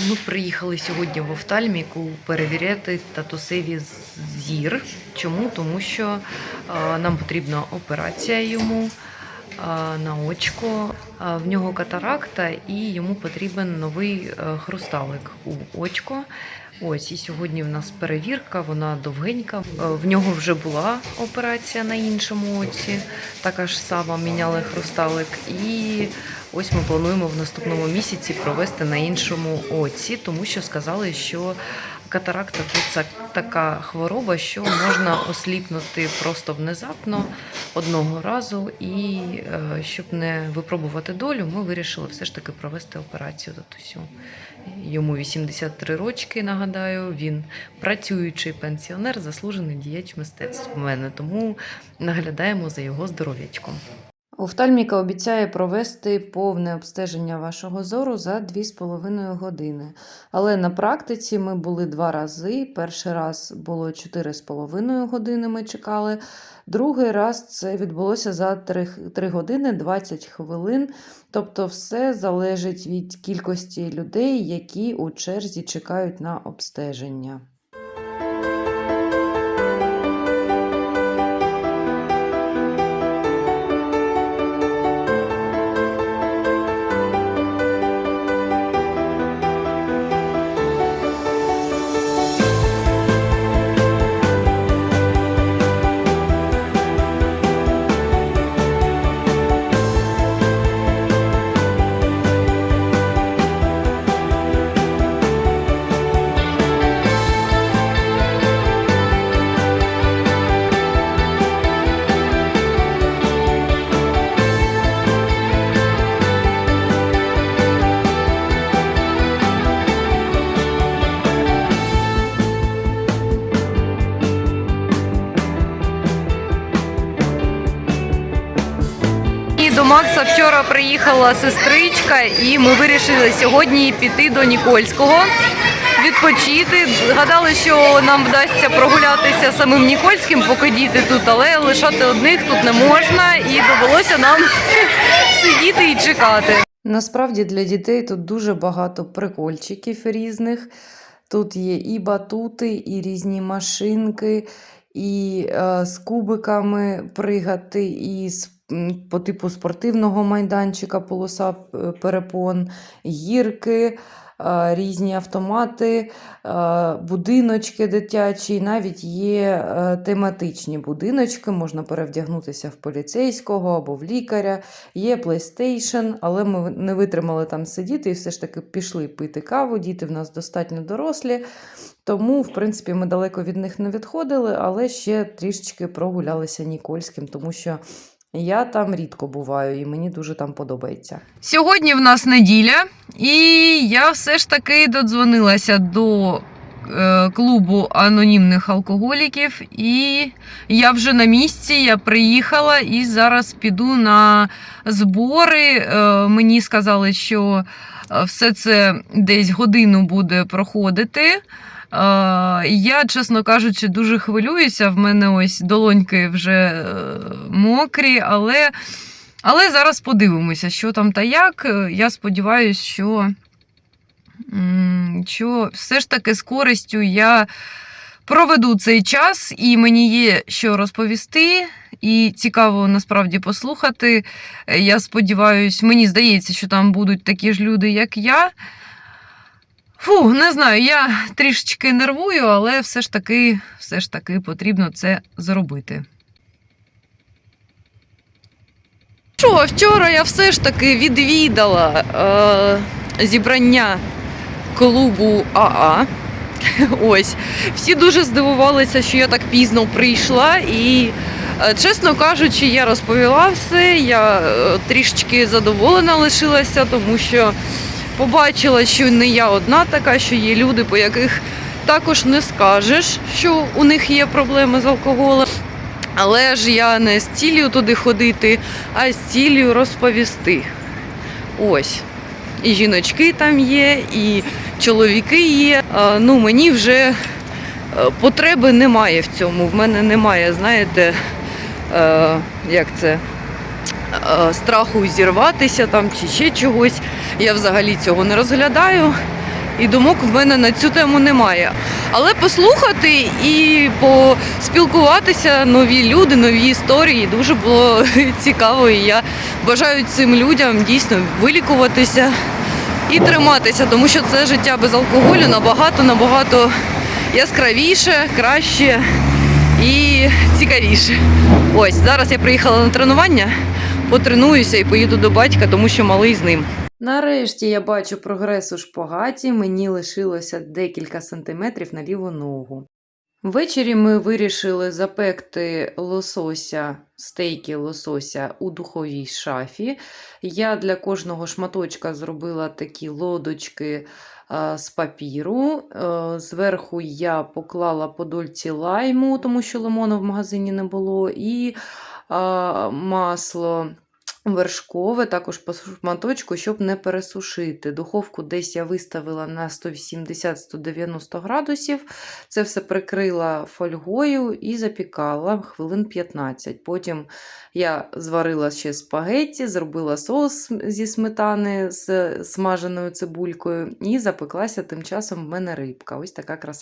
Ми приїхали сьогодні в офтальміку перевіряти татусеві зір. Чому? Тому що е, нам потрібна операція йому на очко. В нього катаракта і йому потрібен новий е, хрусталик у очко. Ось і сьогодні в нас перевірка, вона довгенька. Е, В нього вже була операція на іншому оці, така ж сама міняли хрусталик. І ось ми плануємо в наступному місяці провести на іншому оці, тому що сказали, що катаракта це така хвороба, що можна осліпнути просто внезапно одного разу. І е, щоб не випробувати долю, ми вирішили все ж таки провести операцію татусю. Йому 83 рочки, нагадаю. Він працюючий пенсіонер, заслужений діяч мистецтв в мене, тому наглядаємо за його здоров'ячком. Офтальміка обіцяє провести повне обстеження вашого зору за 2,5 години. Але на практиці ми були два рази. Перший раз було 4,5 години ми чекали. Другий раз це відбулося за 3, 3 години 20 хвилин. Тобто все залежить від кількості людей, які у черзі чекають на обстеження. До Макса вчора приїхала сестричка, і ми вирішили сьогодні піти до Нікольського. Відпочити. Гадали, що нам вдасться прогулятися самим Нікольським, поки діти тут, але лишати одних тут не можна, і довелося нам сидіти і чекати. Насправді для дітей тут дуже багато прикольчиків різних. Тут є і батути, і різні машинки, і е, з кубиками пригати, і з, по типу спортивного майданчика, полоса е, перепон, гірки, е, різні автомати, е, будиночки дитячі, навіть є тематичні будиночки, можна перевдягнутися в поліцейського або в лікаря. Є PlayStation, але ми не витримали там сидіти і все ж таки пішли пити каву. Діти в нас достатньо дорослі. Тому, в принципі, ми далеко від них не відходили, але ще трішечки прогулялися Нікольським, тому що я там рідко буваю і мені дуже там подобається. Сьогодні в нас неділя, і я все ж таки додзвонилася до е, клубу анонімних алкоголіків, і я вже на місці, я приїхала і зараз піду на збори. Е, мені сказали, що е, все це десь годину буде проходити. Е, Я, чесно кажучи, дуже хвилююся. В мене ось долоньки вже е, мокрі, але, але зараз подивимося, що там та як. Е, Я сподіваюся, що, що все ж таки з користю я проведу цей час, і мені є що розповісти. І цікаво насправді послухати. Я сподіваюся, мені здається, що там будуть такі ж люди, як я. Фу, не знаю, я трішечки нервую, але все ж таки, все ж таки потрібно це зробити. Що, вчора я все ж таки відвідала е, зібрання клубу АА. Ось. Всі дуже здивувалися, що я так пізно прийшла. І, е, чесно кажучи, я розповіла все. Я е, трішечки задоволена лишилася, тому що побачила, що не я одна така, що є люди, по яких також не скажеш, що у них є проблеми з алкоголем. Але ж я не з цілею туди ходити, а з цілею розповісти. Ось. І жіночки там є, і чоловіки є. Ну, мені вже е, потреби немає в цьому. В мене немає, знаєте, е, як це, страху зірватися там чи ще чогось. Я взагалі цього не розглядаю. і думок в мене на цю тему немає. Але послухати і поспілкуватися нові люди, нові історії дуже було цікаво. І я бажаю цим людям дійсно вилікуватися і триматися, тому що це життя без алкоголю набагато набагато яскравіше, краще і цікавіше. Ось зараз я приїхала на тренування, потренуюся і поїду до батька, тому що малий з ним. Нарешті я бачу прогрес у шпагаті, мені лишилося декілька сантиметрів на ліву ногу. Ввечері ми вирішили запекти лосося, стейки лосося у духовій шафі. Я для кожного шматочка зробила такі лодочки е, з папіру. Е, Зверху я поклала по дольці лайму, тому що лимону в магазині не було, і масло вершкове, також по шматочку, щоб не пересушити. Духовку десь я виставила на 180-190 градусів. Це все прикрила фольгою і запікала хвилин 15. Потім я зварила ще спагетті, зробила соус зі сметани з смаженою цибулькою і запеклася тим часом в мене рибка. Ось така краса.